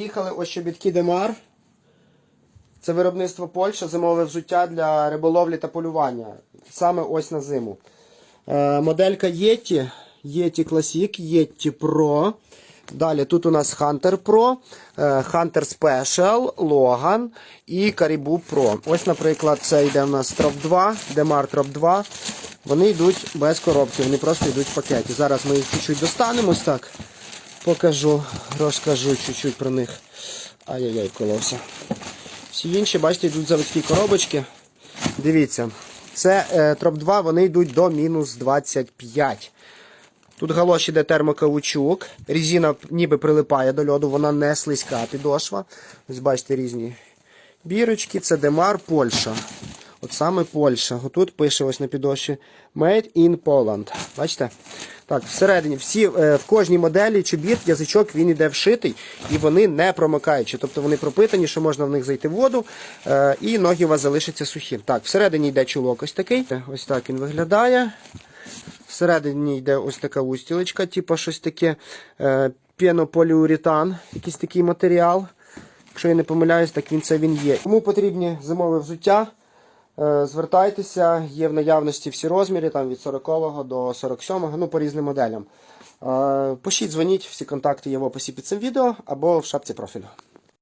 Їхали ось чобітки Демар. Це виробництво Польща, зимове взуття для риболовлі та полювання. Саме ось на зиму. Е, моделька Yeti, Yeti Classic, Yeti Pro. Далі тут у нас Hunter Pro, е, Hunter Special, Logan і Caribou Pro. Ось, наприклад, це йде у нас Trop 2, Demar Trop 2. Вони йдуть без коробки, вони просто йдуть в пакеті. Зараз ми їх чуть-чуть достанемось так. Покажу, розкажу чуть-чуть про них. Ай-яй-яй, колося. Всі інші, бачите, йдуть заводські коробочки. Дивіться, це е, троп 2, вони йдуть до мінус 25. Тут галош іде термокаучук. Резина ніби прилипає до льоду, вона не слизька підошва. Ось бачите різні бірочки. Це Демар, Польща. От саме Польща. Отут пише ось на підошві Made in Poland. Бачите? Так, всередині всі, е, в кожній моделі чобіт, язичок він іде вшитий і вони не промикаючі. Тобто вони пропитані, що можна в них зайти в воду, е, і ноги у вас залишаться сухі. Так, всередині йде чулок ось такий. Ось так він виглядає. Всередині йде ось така устілочка, типу щось таке е, пенополіуретан, якийсь такий матеріал. Якщо я не помиляюсь, так він це він є. Кому потрібні зимове взуття, звертайтеся, є в наявності всі розміри, там від 40 до 47, ну по різним моделям. Е, пишіть, дзвоніть, всі контакти є в описі під цим відео або в шапці профілю.